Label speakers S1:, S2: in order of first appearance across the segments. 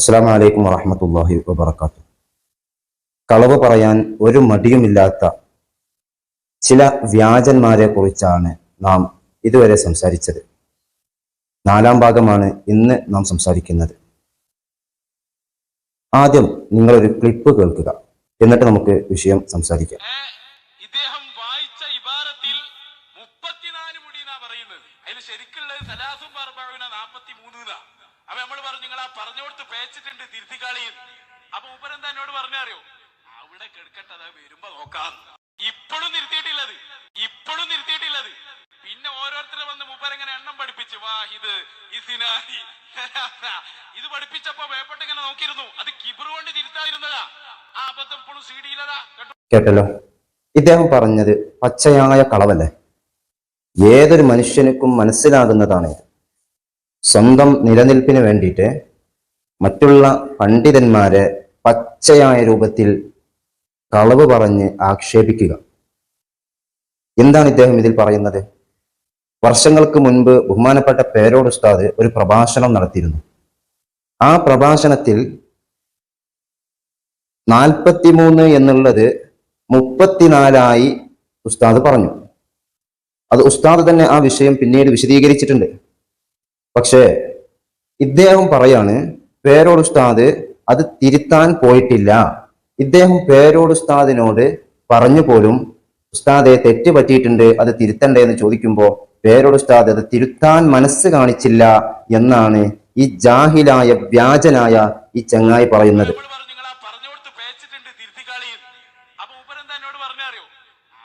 S1: അസ്സാം വലൈക്കും വറഹമത്തല്ലാഹി കളവ് പറയാൻ ഒരു മടിയുമില്ലാത്ത ചില വ്യാജന്മാരെ കുറിച്ചാണ് നാം ഇതുവരെ സംസാരിച്ചത്. നാലാം ഭാഗമാണ് ഇന്ന് നാം സംസാരിക്കുന്നത്. ആദ്യം നിങ്ങളൊരു ക്ലിപ്പ് കേൾക്കുക. എന്നിട്ട് നമുക്ക് വിഷയം സംസാരിക്കാം.
S2: ഇദ്ദേഹം വായിച്ച മുടി പറയുന്നത്. ശരിക്കുള്ളത് സലാസും നാപ്പത്തി മൂന്ന് അപ്പൊ നമ്മൾ പറഞ്ഞു നിങ്ങൾ ആ പറഞ്ഞു കൊടുത്ത് പേച്ചിട്ടുണ്ട് തിരുത്തി കളിയും അപ്പൊ ഉപരെന്താ എന്നോട് പറഞ്ഞറിയോ അവിടെ കെടുക്കട്ടെ അതാ വരുമ്പോ നോക്കാം. ഇപ്പോഴും നിർത്തിയിട്ടില്ലത് ഇപ്പോഴും നിർത്തിയിട്ടില്ലത് പിന്നെ ഓരോരുത്തരെ വന്ന് മൂപ്പരെങ്ങനെ എണ്ണം പഠിപ്പിച്ച് വാഹിദ് ഇസിനായി ഇത് പഠിപ്പിച്ചപ്പോ വേപ്പട്ട് ഇങ്ങനെ നോക്കിയിരുന്നു. അത് കിബിറ് കൊണ്ട് തിരുത്താതിരുന്നതാ. ആ അബദ്ധം ഇപ്പോഴും സീഡിയിലതാ.
S1: കേട്ടല്ലോ? ഇദ്ദേഹം പറഞ്ഞത് പച്ചയായ കളവല്ലേ? ഏതൊരു മനുഷ്യനുക്കും മനസ്സിലാകുന്നതാണ് ഇത് സ്വന്തം നിലനിൽപ്പിന് വേണ്ടിയിട്ട് മറ്റുള്ള പണ്ഡിതന്മാരെ പച്ചയായ രൂപത്തിൽ കളവ് പറഞ്ഞ് ആക്ഷേപിക്കുക. എന്താണ് ഇദ്ദേഹം ഇതിൽ പറയുന്നത്? വർഷങ്ങൾക്ക് മുൻപ് ബഹുമാനപ്പെട്ട പേരോട് ഉസ്താദ് ഒരു പ്രഭാഷണം നടത്തിയിരുന്നു. ആ പ്രഭാഷണത്തിൽ നാൽപ്പത്തിമൂന്ന് എന്നുള്ളത് മുപ്പത്തിനാലായി ഉസ്താദ് പറഞ്ഞു. അത് ഉസ്താദ് തന്നെ ആ വിഷയം പിന്നീട് വിശദീകരിച്ചിട്ടുണ്ട്. പക്ഷേ ഇദ്ദേഹം പറയാണ് പേരോട് ഉസ്താദ് അത് തിരുത്താൻ പോയിട്ടില്ല. ഇദ്ദേഹം പേരോട് ഉസ്താദിനോട് പറഞ്ഞു പോലും ഉസ്താദെ തെറ്റ് പറ്റിയിട്ടുണ്ട് അത് തിരുത്തണ്ടേ എന്ന് ചോദിക്കുമ്പോൾ പേരോട് ഉസ്താദ് അത് തിരുത്താൻ മനസ്സ് കാണിച്ചില്ല എന്നാണ് ഈ ജാഹിലായ വ്യാജനായ ഈ ചങ്ങായി പറയുന്നത്
S2: നമ്മൾ പറഞ്ഞു നിങ്ങൾ ആ പറഞ്ഞോടത്ത് പേച്ചിട്ടുണ്ട് തിരുത്തിക്കാളിയിൽ അപ്പൊ ഉപരെന്താ എന്നോട് പറഞ്ഞറിയോ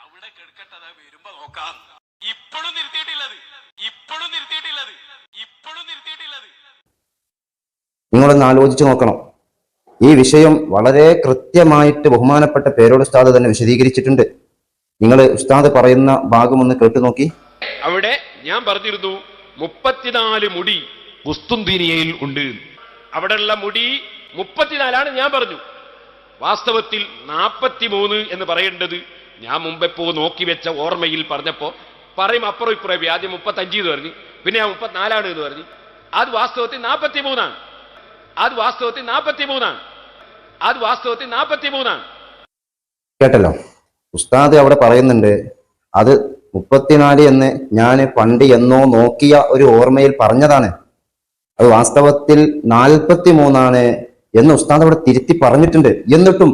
S2: അവിടെ കെടുക്കട്ടെ അതാ വരുമ്പോ നോക്കാം ഇപ്പോഴും നിർത്തിയിട്ടില്ലത് ഇപ്പോഴും നിർത്തിയിട്ടില്ലത് ഇപ്പോഴും നിർത്തിയിട്ടില്ലത്
S1: നിങ്ങളൊന്ന് ആലോചിച്ച് നോക്കണം. ഈ വിഷയം വളരെ കൃത്യമായിട്ട് ബഹുമാനപ്പെട്ട പേരോട് ഉസ്താദ് തന്നെ വിശദീകരിച്ചിട്ടുണ്ട്. നിങ്ങൾ ഉസ്താദ് പറയുന്ന ഭാഗം ഒന്ന് കേട്ടു നോക്കി.
S3: അവിടെ ഞാൻ പറഞ്ഞിരുന്നു മുപ്പത്തിനാല് മുടി കുസ്തുന്തിനിയയിൽ ഉണ്ട്. അവിടെയുള്ള മുടി മുപ്പത്തിനാലാണ് ഞാൻ പറഞ്ഞു. വാസ്തവത്തിൽ നാൽപ്പത്തിമൂന്ന് എന്ന് പറയേണ്ടത് ഞാൻ മുമ്പെപ്പോ നോക്കി വെച്ച ഓർമ്മയിൽ പറഞ്ഞപ്പോ പറയും അപ്പുറം ഇപ്പുറം ആദ്യം മുപ്പത്തഞ്ച് എന്ന് പറഞ്ഞു പിന്നെ ഞാൻ മുപ്പത്തിനാലാണ് എന്ന് പറഞ്ഞു. അത് വാസ്തവത്തിൽ നാൽപ്പത്തി മൂന്നാണ് അത് വാസ്തവത്തിൽ നാൽപ്പത്തി മൂന്നാണ് അത് വാസ്തവത്തിൽ നാൽപ്പത്തി മൂന്നാണ്
S1: കേട്ടല്ലോ? ഉസ്താദ് അവിടെ പറയുന്നുണ്ട് അത് മുപ്പത്തിനാല് എന്ന് ഞാൻ പണ്ട് എന്നോ നോക്കിയ ഒരു ഓർമ്മയിൽ പറഞ്ഞതാണ്. അത് വാസ്തവത്തിൽ നാൽപ്പത്തി മൂന്നാണ് എന്ന് ഉസ്താദ് അവിടെ തിരുത്തി പറഞ്ഞിട്ടുണ്ട്. എന്നിട്ടും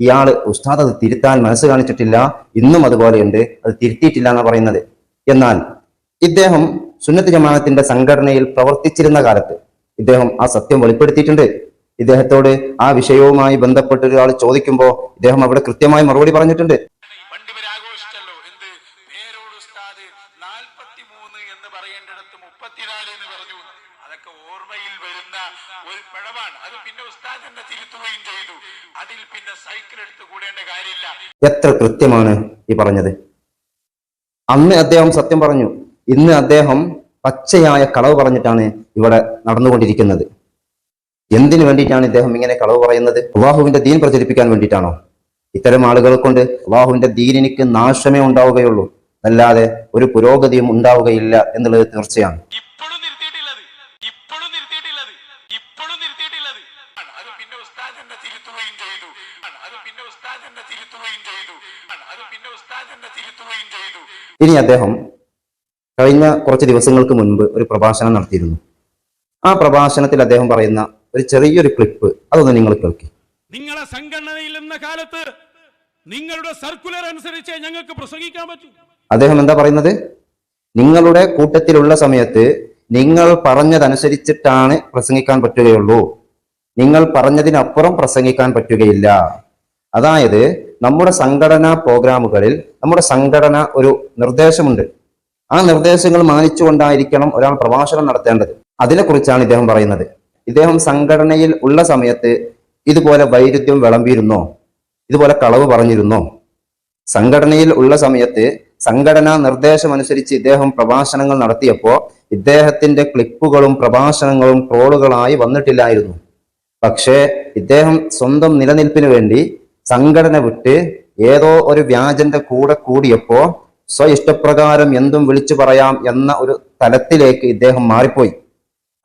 S1: ഇയാൾ ഉസ്താദ് അത് തിരുത്താൻ മനസ്സ് കാണിച്ചിട്ടില്ല. ഇന്നും അതുപോലെയുണ്ട്. അത് തിരുത്തിയിട്ടില്ല എന്ന് പറയുന്നത്. എന്നാൽ ഇദ്ദേഹം സുന്നത്ത് ജമാഅത്തിന്റെ സംഘടനയിൽ പ്രവർത്തിച്ചിരുന്ന കാലത്ത് ഇദ്ദേഹം ആ സത്യം വെളിപ്പെടുത്തിയിട്ടുണ്ട്. ഇദ്ദേഹത്തോട് ആ വിഷയവുമായി ബന്ധപ്പെട്ട് ഒരാൾ ചോദിക്കുമ്പോൾ ഇദ്ദേഹം അവിടെ കൃത്യമായി മറുപടി പറഞ്ഞിട്ടുണ്ട്.
S2: ഒരു പിഴവാണ്. അത് പിന്നെ ഉസ്താദ് തന്നെ തിരുത്തുകയും ചെയ്തു. അതിൽ പിന്നെ സൈക്കിൾ എടുത്ത് കൂടേണ്ട കാര്യമില്ല.
S1: എത്ര കൃത്യമാണ് ഈ പറഞ്ഞത്. അന്ന് അദ്ദേഹം സത്യം പറഞ്ഞു. ഇന്ന് അദ്ദേഹം പച്ചയായ കളവ് പറഞ്ഞിട്ടാണ് ഇവിടെ നടന്നുകൊണ്ടിരിക്കുന്നത്. എന്തിനു വേണ്ടിയിട്ടാണ് ഇദ്ദേഹം ഇങ്ങനെ കളവ് പറയുന്നത്? അള്ളാഹുവിന്റെ ദീൻ പ്രചരിപ്പിക്കാൻ വേണ്ടിയിട്ടാണോ? ഇത്തരം ആളുകളെ കൊണ്ട് അള്ളാഹുവിന്റെ ദീനിനിക്ക് നാശമേ ഉണ്ടാവുകയുള്ളൂ. അല്ലാതെ ഒരു പുരോഗതിയും ഉണ്ടാവുകയില്ല എന്നുള്ളത് തീർച്ചയാണ്. ഇനി അദ്ദേഹം കഴിഞ്ഞ കുറച്ച് ദിവസങ്ങൾക്ക് മുൻപ് ഒരു പ്രഭാഷണം നടത്തിയിരുന്നു. ആ പ്രഭാഷണത്തിൽ അദ്ദേഹം പറയുന്ന ഒരു ചെറിയൊരു ക്ലിപ്പ് അതൊന്ന് നിങ്ങൾ കേൾക്കി.
S4: നിങ്ങളെ സംഘടനയിൽ എന്ന കാലത്ത് നിങ്ങളുടെ സർക്കുലർ അനുസരിച്ച് ഞങ്ങൾക്ക് പ്രസംഗിക്കാൻ പറ്റൂ.
S1: അദ്ദേഹം എന്താ പറയുന്നത്? നിങ്ങളുടെ കൂട്ടത്തിലുള്ള സമയത്ത് നിങ്ങൾ പറഞ്ഞതനുസരിച്ചിട്ടാണ് പ്രസംഗിക്കാൻ പറ്റുകയുള്ളൂ. നിങ്ങൾ പറഞ്ഞതിനപ്പുറം പ്രസംഗിക്കാൻ പറ്റുകയില്ല. അതായത് നമ്മുടെ സംഘടനാ പ്രോഗ്രാമുകളിൽ നമ്മുടെ സംഘടന ഒരു നിർദ്ദേശമുണ്ട്. ആ നിർദ്ദേശങ്ങൾ മാനിച്ചുകൊണ്ടായിരിക്കണം ഒരാൾ പ്രഭാഷണം നടത്തേണ്ടത്. അതിനെക്കുറിച്ചാണ് ഇദ്ദേഹം പറയുന്നത്. ഇദ്ദേഹം സംഘടനയിൽ ഉള്ള സമയത്ത് ഇതുപോലെ വൈരുദ്ധ്യം വിളമ്പിയിരുന്നോ? ഇതുപോലെ കളവ് പറഞ്ഞിരുന്നോ? സംഘടനയിൽ ഉള്ള സമയത്ത് സംഘടനാ നിർദ്ദേശം അനുസരിച്ച് ഇദ്ദേഹം പ്രഭാഷണങ്ങൾ നടത്തിയപ്പോൾ ഇദ്ദേഹത്തിന്റെ ക്ലിപ്പുകളും പ്രഭാഷണങ്ങളും ട്രോളുകളായി വന്നിട്ടില്ലായിരുന്നു. പക്ഷേ ഇദ്ദേഹം സ്വന്തം നിലനിൽപ്പിന് വേണ്ടി സംഘടന വിട്ട് ഏതോ ഒരു വ്യാജന്റെ കൂടെ കൂടിയപ്പോ സ്വ ഇഷ്ടപ്രകാരം എന്തും വിളിച്ചു പറയാം എന്ന ഒരു തലത്തിലേക്ക് ഇദ്ദേഹം മാറിപ്പോയി.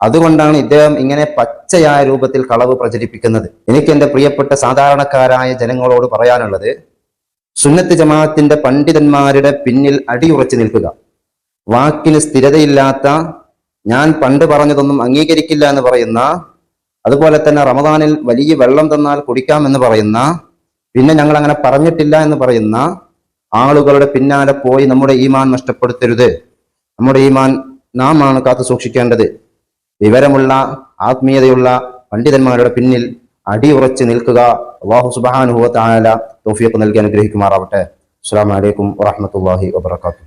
S1: അതുകൊണ്ടാണ് ഇദ്ദേഹം ഇങ്ങനെ പച്ചയായ രൂപത്തിൽ കളവ് പ്രചരിപ്പിക്കുന്നത്. എനിക്ക് എന്റെ പ്രിയപ്പെട്ട സാധാരണക്കാരായ ജനങ്ങളോട് പറയാനുള്ളത് സുന്നത്ത് ജമാഅത്തിന്റെ പണ്ഡിതന്മാരുടെ പിന്നിൽ അടിയുറച്ചു നിൽക്കുക. വാക്കിന് സ്ഥിരതയില്ലാത്ത ഞാൻ പണ്ട് പറഞ്ഞതൊന്നും അംഗീകരിക്കില്ല എന്ന് പറയുന്ന അതുപോലെ തന്നെ റമദാനിൽ വലിയ വെള്ളം തന്നാൽ കുടിക്കാം എന്ന് പറയുന്ന പിന്നെ ഞങ്ങൾ അങ്ങനെ പറഞ്ഞിട്ടില്ല എന്ന് പറയുന്ന ആളുകളുടെ പിന്നാലെ പോയി നമ്മുടെ ഈമാൻ നഷ്ടപ്പെടുത്തരുത്. നമ്മുടെ ഈമാൻ നാം ആണ് കാത്തു സൂക്ഷിക്കേണ്ടത്. വിവരമുള്ള ആത്മീയതയുള്ള പണ്ഡിതന്മാരുടെ പിന്നിൽ അടിയുറച്ച് നിൽക്കുക അള്ളാഹു സുബാനുഭവ താല തോഫിയൊക്കെ നൽകി അനുഗ്രഹിക്കുമാറാവട്ടെ. അസ്സാം വലൈക്കും വാഹമത്തല്ലാഹി വാബർക്കാത്തു